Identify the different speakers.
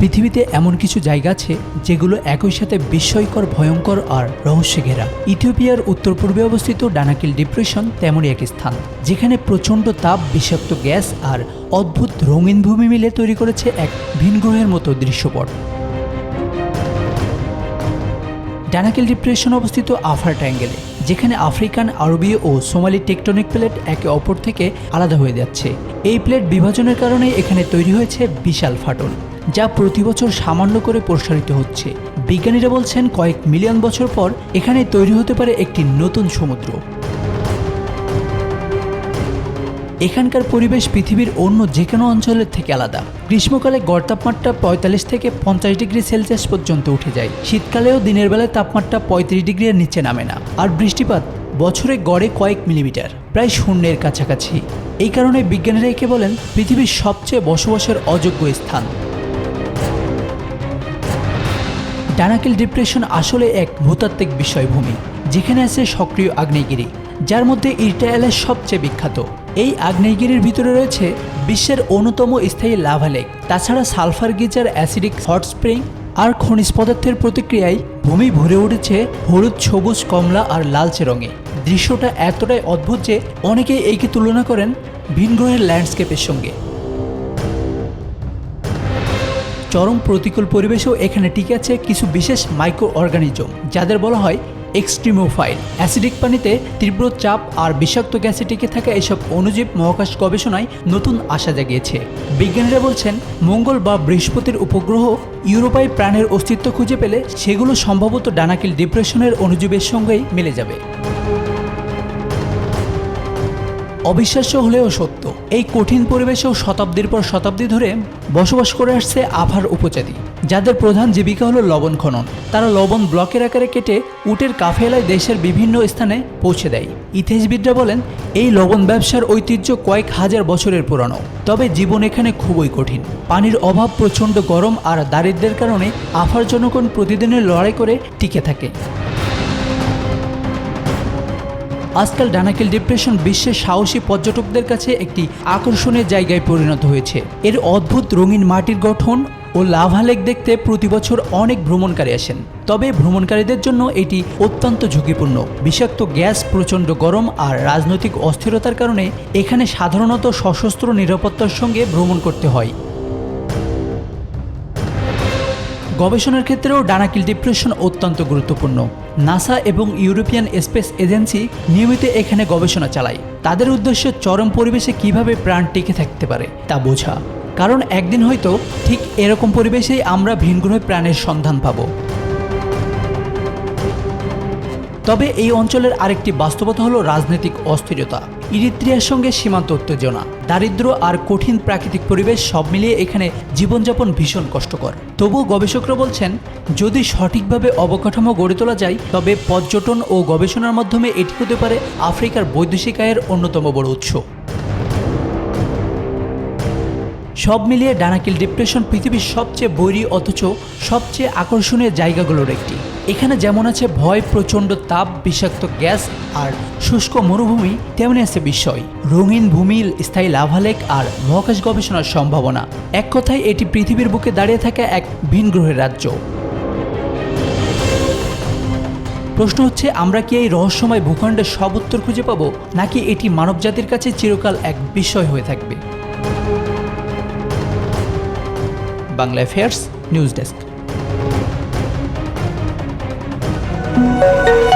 Speaker 1: পৃথিবীতে এমন কিছু জায়গা আছে যেগুলো একই সাথে বিস্ময়কর, ভয়ঙ্কর আর রহস্যে ঘেরা ইথিওপিয়ার উত্তর পূর্বে অবস্থিত ডানাকিল ডিপ্রেশন তেমনই এক স্থান, যেখানে প্রচণ্ড তাপ, বিষাক্ত গ্যাস আর অদ্ভুত রঙিন ভূমি মিলে তৈরি করেছে এক ভিন গ্রহের মতো দৃশ্যপট। ডানাকিল ডিপ্রেশন অবস্থিত আফার ট্যাঙ্গেলে, যেখানে আফ্রিকান, আরবীয় ও সোমালি টেকটনিক প্লেট একে অপর থেকে আলাদা হয়ে যাচ্ছে। এই প্লেট বিভাজনের কারণে এখানে তৈরি হয়েছে বিশাল ফাটল। যা প্রতি বছর সামান্য করে প্রসারিত হচ্ছে। বিজ্ঞানীরা বলছেন কয়েক মিলিয়ন বছর পর এখানে তৈরি হতে পারে একটি নতুন সমুদ্র। এখানকার পরিবেশ পৃথিবীর অন্য যে কোনো অঞ্চলের থেকে আলাদা। গ্রীষ্মকালে গড় তাপমাত্রা পঁয়তাল্লিশ থেকে পঞ্চাশ ডিগ্রি সেলসিয়াস পর্যন্ত উঠে যায়। শীতকালেও দিনের বেলায় তাপমাত্রা পঁয়ত্রিশ ডিগ্রির নিচে নামে না। আর বৃষ্টিপাত বছরে গড়ে কয়েক মিলিমিটার, প্রায় শূন্যের কাছাকাছি। এই কারণে বিজ্ঞানীরা একে বলেন পৃথিবীর সবচেয়ে বসবাসের অযোগ্য স্থান। ডানাকিল ডিপ্রেশন আসলে এক ভূতাত্ত্বিক বিষয়ভূমি, যেখানে আছে সক্রিয় আগ্নেয়গিরি, যার মধ্যে ইরটায়ালের সবচেয়ে বিখ্যাত। এই আগ্নেয়গিরির ভিতরে রয়েছে বিশ্বের অন্যতম স্থায়ী লাভা লেক, তাছাড়া sulphur geyser acidic hot spring আর খনিজ পদার্থের প্রতিক্রিয়ায় ভূমি ভরে উঠেছে হলুদ, সবুজ, কমলা আর লালচে রঙে। দৃশ্যটা এতটাই অদ্ভুত যে অনেকেই একে তুলনা করেন ভিন গ্রহের ল্যান্ডস্কেপের সঙ্গে। চরম প্রতিকূল পরিবেশেও এখানে টিকে আছে কিছু বিশেষ মাইক্রো অর্গানিজম যাদের বলা হয় এক্সট্রিমোফাইল অ্যাসিডিক পানিতে তীব্র চাপ আর বিষাক্ত গ্যাসে টিকে থাকা এসব অণুজীব মহাকাশ গবেষণায় নতুন আশা জাগিয়েছে। বিজ্ঞানীরা বলছেন, মঙ্গল বা বৃহস্পতির উপগ্রহ ইউরোপায় প্রাণের অস্তিত্ব খুঁজে পেলে সেগুলো সম্ভবত ডানাকিল ডিপ্রেশনের অণুজীবের সঙ্গেই মিলে যাবে। অবিশ্বাস্য হলেও সত্য। এই কঠিন পরিবেশেও শতাব্দীর পর শতাব্দী ধরে বসবাস করে আসছে আভার উপজাতি, যাদের প্রধান জীবিকা হলো লবণ খনন। তারা লবণ ব্লকের আকারে কেটে উটের কাফেলায় দেশের বিভিন্ন স্থানে পৌঁছে দেয়। ইতিহাসবিদরা বলেন, এই লবণ ব্যবসার ঐতিহ্য কয়েক হাজার বছরের পুরানো। তবে জীবন এখানে খুবই কঠিন। পানির অভাব প্রচণ্ড গরম আর দারিদ্র্যের কারণে আফার জনগণ প্রতিদিনের লড়াই করে টিকে থাকে। আজকাল ডানাকিল ডিপ্রেশন বিশ্বের সাহসী পর্যটকদের কাছে একটি আকর্ষণের জায়গায় পরিণত হয়েছে। এর অদ্ভুত রঙিন মাটির গঠন ও লাভা লেক দেখতে প্রতি বছর অনেক ভ্রমণকারী আসেন। তবে ভ্রমণকারীদের জন্য এটি অত্যন্ত ঝুঁকিপূর্ণ। বিষাক্ত গ্যাস, প্রচণ্ড গরম আর রাজনৈতিক অস্থিরতার কারণে এখানে সাধারণত সশস্ত্র নিরাপত্তার সঙ্গে ভ্রমণ করতে হয়। গবেষণার ক্ষেত্রেও ডানাকিল ডিপ্রেশন অত্যন্ত গুরুত্বপূর্ণ। নাসা এবং ইউরোপিয়ান স্পেস এজেন্সি নিয়মিত এখানে গবেষণা চালায়। তাদের উদ্দেশ্য চরম পরিবেশে কীভাবে প্রাণ টিকে থাকতে পারে তা বোঝা। কারণ একদিন হয়তো ঠিক এরকম পরিবেশেই আমরা ভিনগ্রহে প্রাণের সন্ধান পাবো। তবে এই অঞ্চলের আরেকটি বাস্তবতা হলো রাজনৈতিক অস্থিরতা। ইরিত্রিয়ার সঙ্গে সীমান্ত উত্তেজনা। দারিদ্র আর কঠিন প্রাকৃতিক পরিবেশ সব মিলিয়ে এখানে জীবনযাপন ভীষণ কষ্টকর। তবুও গবেষকরা বলছেন, যদি সঠিকভাবে অবকাঠামো গড়ে তোলা যায়, তবে পর্যটন ও গবেষণার মাধ্যমে এটি হতে পারে আফ্রিকার বৈদেশিক আয়ের অন্যতম বড় উৎস। সব মিলিয়ে ডানাকিল ডিপ্রেশন পৃথিবীর সবচেয়ে বৈরী অথচ সবচেয়ে আকর্ষণীয় জায়গাগুলোর একটি। এখানে যেমন আছে ভয়, প্রচণ্ড তাপ, বিষাক্ত গ্যাস আর শুষ্ক মরুভূমি, তেমনি আছে বিস্ময়। রঙিন ভূমি, স্থায়ী লাভালেক আর মহাকাশ গবেষণার সম্ভাবনা। এক কথায়, এটি পৃথিবীর বুকে দাঁড়িয়ে থাকা এক ভিন গ্রহের রাজ্য। প্রশ্ন হচ্ছে, আমরা কি এই রহস্যময় ভূখণ্ডের সব উত্তর খুঁজে পাবো, নাকি এটি মানবজাতির কাছে চিরকাল এক বিস্ময় হয়ে থাকবে? Bangla affairs news desk Thank you.